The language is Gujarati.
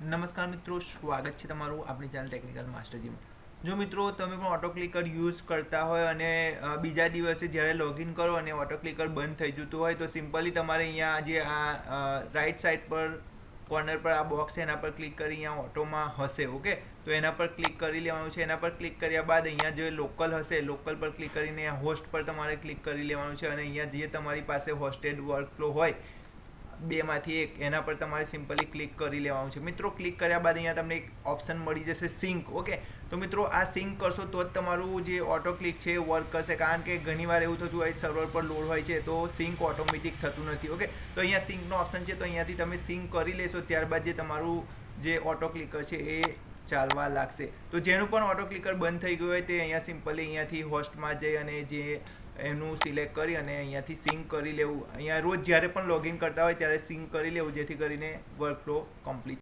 નમસ્કાર મિત્રો, સ્વાગત છે તમારું આપણી ચેનલ ટેકનિકલ માસ્ટરજીમાં જો મિત્રો તમે પણ ઓટો ક્લિકર યુઝ કરતા હોય અને બીજા દિવસે જ્યારે લોગિન કરો અને ઓટો ક્લિકર બંધ થઈ જતું હોય, તો સિમ્પલી તમારે અહીંયા જે આ રાઈટ સાઈડ પર કોર્નર પર આ બોક્સ એના પર ક્લિક કરી અહીંયા ઓટોમાં હશે ઓકે તો એના પર ક્લિક કરી લેવાનું છે. એના પર ક્લિક કર્યા બાદ અહીંયા જે લોકલ હશે લોકલ પર ક્લિક કરીને હોસ્ટ પર તમારે ક્લિક કરી લેવાનું છે અને અહીંયા જે તમારી પાસે હોસ્ટેડ વર્કફ્લો હોય બેમાંથી એક, એના પર તમારે સિમ્પલી ક્લિક કરી લેવાનું છે. મિત્રો, ક્લિક કર્યા બાદ અહીંયા તમને એક ઓપ્શન મળી જશે સિંક, ઓકે? તો મિત્રો, આ સિંક કરશો તો જ તમારું જે ઓટો ક્લિક છે એ વર્ક કરશે. કારણ કે ઘણીવાર એવું થતું હોય સર્વર પર લોડ હોય છે, તો સિંક ઓટોમેટિક થતું નથી, ઓકે? તો અહીંયા સિંકનો ઓપ્શન છે, તો અહીંયાથી તમે સિંક કરી લેશો, ત્યારબાદ જે તમારું જે ઓટો ક્લિકર છે એ ચાલવા લાગશે. તો જેનું પણ ઓટો ક્લિકર બંધ થઈ ગયું હોય, તે અહીંયા સિમ્પલી અહીંયાથી હોસ્ટમાં જઈ અને જે એનું સિલેક્ટ કરી અને અહીંયાથી સિંક કરી લેવું. અહીંયા રોજ જ્યારે પણ લોગિન કરતા હોય ત્યારે સિંક કરી લેવું, જેથી કરીને વર્કફ્લો કમ્પ્લીટ